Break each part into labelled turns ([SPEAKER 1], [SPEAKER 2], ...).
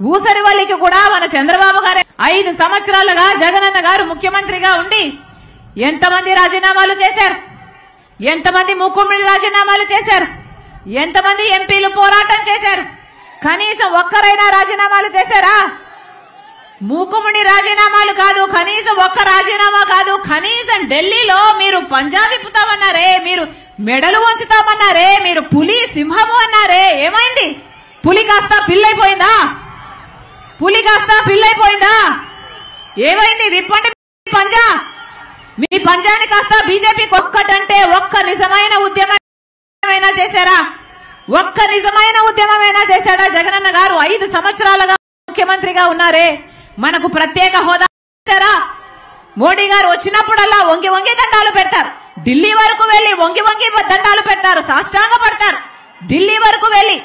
[SPEAKER 1] ఊసరివల్లికి కూడా మన చంద్రబాబు గారే ఐదు సంవత్సరాలుగా జగనన్న గారు ముఖ్యమంత్రిగా ఉండి ఎంతమంది రాజీనామాలు చేశారు? ఎంతమంది ముక్కుమిడి రాజీనామాలు చేశారు? ఎంతమంది ఎంపీలు పోరాటం చేశారు? కనీసం ఒక్కరైనా రాజీనామాలు చేశారా? మూకుముడి రాజీనామాలు కాదు కనీసం ఒక్క రాజీనామా కాదు కనీసం ఢిల్లీలో మీరు పంజాబ్ ఇప్పుతామన్నారే మీరు మెడలు వంచుతామన్నారే మీరు పులి సింహము అన్నారే ఏమైంది? పులి కాస్త పిల్లైపోయిందా? పులి కాస్త పిల్లైపోయిందా ఏమైంది? విప్పండి పంజా. మీ పంజాని కాస్త బీజేపీ ఒక్కటంటే ఒక్క నిజమైన ఉద్యమమైనా చేశారా? ఒక్క నిజమైన ఉద్యమమైనా చేశాడా జగనన్న గారు ఐదు సంవత్సరాలుగా ముఖ్యమంత్రిగా ఉన్నారే. మనకు ప్రత్యేక హోదా ఇచ్చారా? మోడీ గారు వచ్చినప్పుడల్లా వంగి వంగి దండాలు పెడతారు. ఢిల్లీ వరకు వెళ్ళి వంగి వంగి దండాలు పెడతారు. సాష్టాంగ పడతారు ఢిల్లీ వరకు వెళ్ళి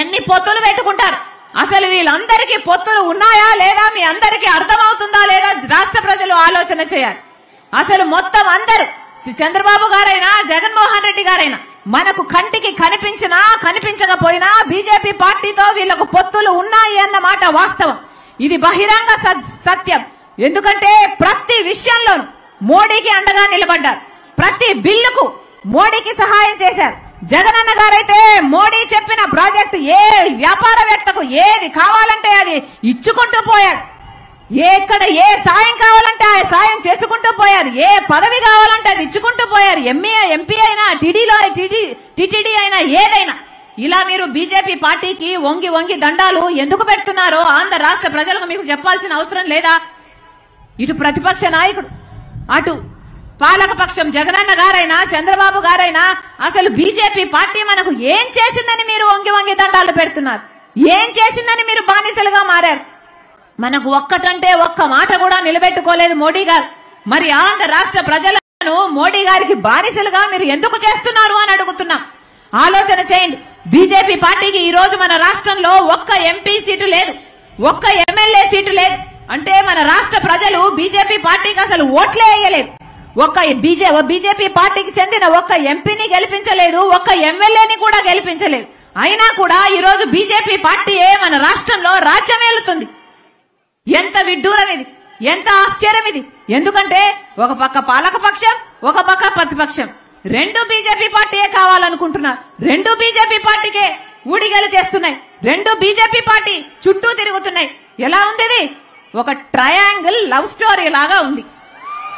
[SPEAKER 1] ఎన్ని పొత్తులు పెట్టుకుంటారు? అసలు వీళ్ళందరికీ పొత్తులు ఉన్నాయా లేదా? మీ అందరికీ అర్థమవుతుందా లేదా? రాష్ట్ర ప్రజలు ఆలోచన చేయాలి. అసలు మొత్తం అందరూ చంద్రబాబు గారైనా జగన్మోహన్ రెడ్డి గారైనా మనకు కంటికి కనిపించినా కనిపించకపోయినా బీజేపీ పార్టీతో వీళ్ళకు పొత్తులు ఉన్నాయి అన్నమాట వాస్తవం. ఇది బహిరంగ సత్యం. ఎందుకంటే ప్రతి విషయంలోనూ మోడీకి అండగా నిలబడ్డారు. ప్రతి బిల్లుకు మోడీకి సహాయం చేశారు. జగనన్న గారైతే మోడీ చెప్పిన ప్రాజెక్టు ఏ వ్యాపారవేత్తకు ఏది కావాలంటే అది ఇచ్చుకుంటూ పోయారు. ఎక్కడ ఏ సాయం కావాలంటే ఆ సాయం చేసుకుంటూ పోయారు. ఏ పదవి కావాలంటే అది ఇచ్చుకుంటూ పోయారు. ఎంఏ ఎంపీ అయినా టీడీలో టిటిడి అయినా ఏదైనా. ఇలా మీరు బీజేపీ పార్టీకి వంగి వంగి దండాలు ఎందుకు పెడుతున్నారో ఆంధ్ర రాష్ట్ర ప్రజలకు మీకు చెప్పాల్సిన అవసరం లేదా? ఇటు ప్రతిపక్ష నాయకుడు అటు పాలకపక్షం జగనన్న గారైనా చంద్రబాబు గారైనా అసలు బీజేపీ పార్టీ మనకు ఏం చేసిందని మీరు వంగి వంగి దండాలు పెడుతున్నారు? ఏం చేసిందని మీరు బానిసలుగా మారారు? మనకు ఒక్కటంటే ఒక్క మాట కూడా నిలబెట్టుకోలేదు మోడీ గారు. మరి ఆంధ్ర రాష్ట్ర ప్రజలను మోడీ గారికి బానిసలుగా మీరు ఎందుకు చేస్తున్నారు అని అడుగుతున్నాం. ఆలోచన చేయండి. బీజేపీ పార్టీకి ఈ రోజు మన రాష్ట్రంలో ఒక్క ఎంపీ సీటు లేదు. ఒక్క ఎమ్మెల్యే సీటు లేదు. అంటే మన రాష్ట్ర ప్రజలు బీజేపీ పార్టీకి అసలు ఓట్లే వేయలేదు. ఒక బీజే బీజేపీ పార్టీకి చెందిన ఒక్క ఎంపీని గెలిపించలేదు ఒక్క ఎమ్మెల్యేని కూడా గెలిపించలేదు. అయినా కూడా ఈ రోజు బీజేపీ పార్టీయే మన రాష్ట్రంలో రాజ్యం ఏలుతుంది? ఎంత విడ్డూరం ఇది? ఎంత ఆశ్చర్యం ఇది? ఎందుకంటే ఒక పక్క పాలక పక్షం ఒక పక్క ప్రతిపక్షం. రెండు బీజేపీ పార్టీయే కావాలనుకుంటున్నారు రెండు బీజేపీ పార్టీకే ఊడిగలు చేస్తున్నాయి. రెండు బీజేపీ పార్టీ చుట్టూ తిరుగుతున్నాయి. ఎలా ఉంది ఒక ట్రయాంగిల్ లవ్ స్టోరీ లాగా ఉంది.